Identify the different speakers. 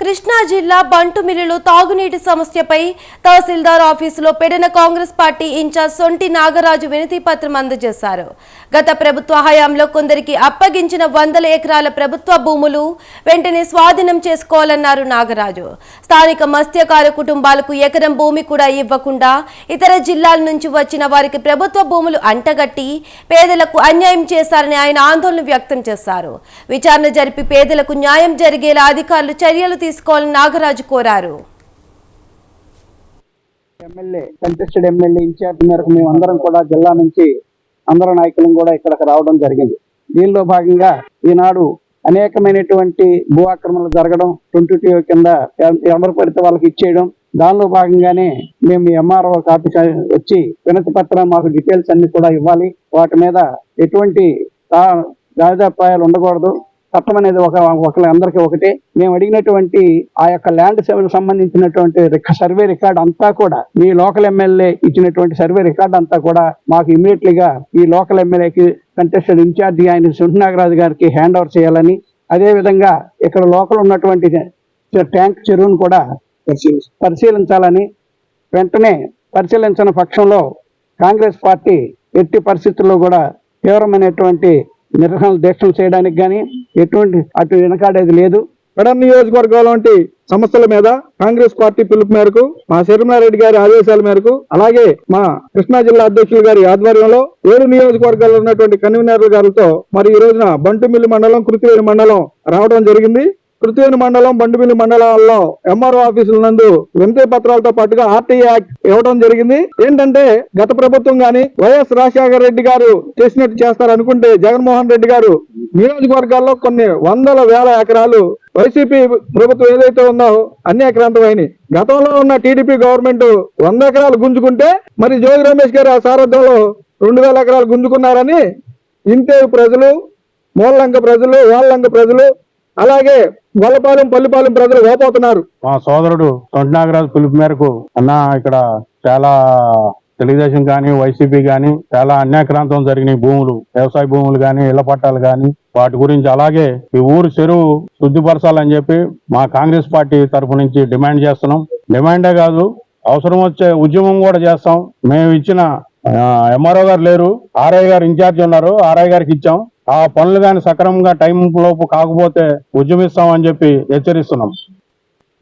Speaker 1: కృష్ణా జిల్లా బంటుమిల్లులో తాగునీటి సమస్యపై తహసీల్దార్ ఆఫీసులో పెడిన కాంగ్రెస్ పార్టీ ఇన్ఛార్జ్ సొంటి నాగరాజు వినతి పత్రం అందజేశారు. గత ప్రభుత్వ హయాంలో కొందరికి అప్పగించిన వందల ఎకరాల ప్రభుత్వ భూములు వెంటనే స్వాధీనం చేసుకోవాలన్నారు నాగరాజు. స్థానిక మత్స్యకార కుటుంబాలకు ఎకరం భూమి కూడా ఇవ్వకుండా ఇతర జిల్లాల నుంచి వచ్చిన వారికి ప్రభుత్వ భూములు అంటగట్టి పేదలకు అన్యాయం చేశారని ఆయన ఆందోళన వ్యక్తం చేశారు. విచారణ జరిపి పేదలకు న్యాయం జరిగేలా అధికారులు చర్యలు తీసుకోవాలని నాగరాజు కోరారు.
Speaker 2: ఎమ్మెల్యే కంటెస్టెడ్ ఎమ్మెల్యే ఇన్ఛార్జ్ మేరకు మేము అందరం కూడా జిల్లా నుంచి అందరు నాయకులను కూడా ఇక్కడికి రావడం జరిగింది. దీనిలో భాగంగా ఈనాడు అనేకమైనటువంటి భూ ఆక్రమణలు జరగడం ట్వంటీ టూ కింద ఎవరు పడితే వాళ్ళకి ఇచ్చేయడం దానిలో భాగంగానే మేము ఎంఆర్ఓ ఆఫీస్ వచ్చి వినతి పత్రం మాకు డీటెయిల్స్ అన్ని కూడా ఇవ్వాలి. వాటి మీద ఎటువంటి రాజాపాయాలు ఉండకూడదు. చట్టం అనేది ఒక ఒకరి అందరికీ ఒకటే. మేము అడిగినటువంటి ఆ యొక్క ల్యాండ్ సేవలకు సంబంధించినటువంటి సర్వే రికార్డ్ అంతా కూడా మీ లోకల్ ఎమ్మెల్యే ఇచ్చినటువంటి సర్వే రికార్డ్ అంతా కూడా మాకు ఇమీడియట్లీ గా ఈ లోకల్ ఎమ్మెల్యేకి కంటెస్టెడ్ ఇన్ఛార్జి ఆయన సుంఠనాగరాజు గారికి హ్యాండ్ ఓవర్ చేయాలని అదే విధంగా ఇక్కడ లోకల్ ఉన్నటువంటి ట్యాంక్ చెరువును కూడా పరిశీలించాలని వెంటనే పరిశీలించిన పక్షంలో కాంగ్రెస్ పార్టీ ఎట్టి పరిస్థితుల్లో కూడా తీవ్రమైనటువంటి నిరసన దీక్షలు చేయడానికి కానీ ఎటువంటి అటు వెనకాడేది లేదు.
Speaker 3: పెడన్ నియోజకవర్గంలో వంటి సమస్యల మీద కాంగ్రెస్ పార్టీ పిలుపు మేరకు మా శర్మారెడ్డి గారి ఆదేశాల మేరకు అలాగే మా కృష్ణా జిల్లా అధ్యక్షులు గారి ఆధ్వర్యంలో ఏడు నియోజకవర్గాల్లో ఉన్నటువంటి కన్వీనర్ల గారితో మరి ఈ రోజున బంటుమిల్లి మండలం కృతివేణి మండలం రావడం జరిగింది. కృతివేణి మండలం బంటుమిల్లి మండలాల్లో ఎంఆర్ఓ ఆఫీసుల నందు వినతి పత్రాలతో పాటుగా ఆర్టీ యాక్ట్ ఇవ్వడం జరిగింది. ఏంటంటే గత ప్రభుత్వం గాని వైఎస్ రాజశేఖర రెడ్డి గారు చేసినట్టు చేస్తారనుకుంటే జగన్మోహన్ రెడ్డి గారు నియోజకవర్గాల్లో కొన్ని వందల వేల ఎకరాలు వైసీపీ ప్రభుత్వం ఏదైతే ఉందో అన్ని ఎకరాంతమైనవి గతంలో ఉన్న టీడీపీ గవర్నమెంట్ వంద ఎకరాలు గుంజుకుంటే మరి జోగి రమేష్ గారు ఆ సారథ్యంలో రెండు వేల ఎకరాలు గుంజుకున్నారని ఇంతే ప్రజలు మూలంక ప్రజలు వాళ్ళంక ప్రజలు అలాగే గొల్లపాలెం పల్లిపాలెం ప్రజలు ఓపోతున్నారు.
Speaker 4: మా సోదరుడు తొంటనాగరాజు పిలుపు మేరకు అన్న ఇక్కడ చాలా తెలుగుదేశం కానీ వైసీపీ కానీ చాలా అన్యాక్రాంతం జరిగినాయి భూములు వ్యవసాయ భూములు కానీ ఇళ్ళ పట్టాలు కానీ వాటి గురించి అలాగే ఈ ఊరు చెరువు శుద్ధిపరచాలని చెప్పి మా కాంగ్రెస్ పార్టీ తరఫు నుంచి డిమాండ్ చేస్తున్నాం. డిమాండే కాదు అవసరం వచ్చే ఉద్యమం కూడా చేస్తాం. మేము ఇచ్చిన ఎంఆర్ఓ గారు లేరు ఆర్ఐ గారు ఇన్ఛార్జ్ ఉన్నారు ఆర్ఐ గారికి ఇచ్చాం. ఆ పనులు కానీ సక్రమంగా టైం లోపు కాకపోతే ఉద్యమిస్తామని చెప్పి హెచ్చరిస్తున్నాం.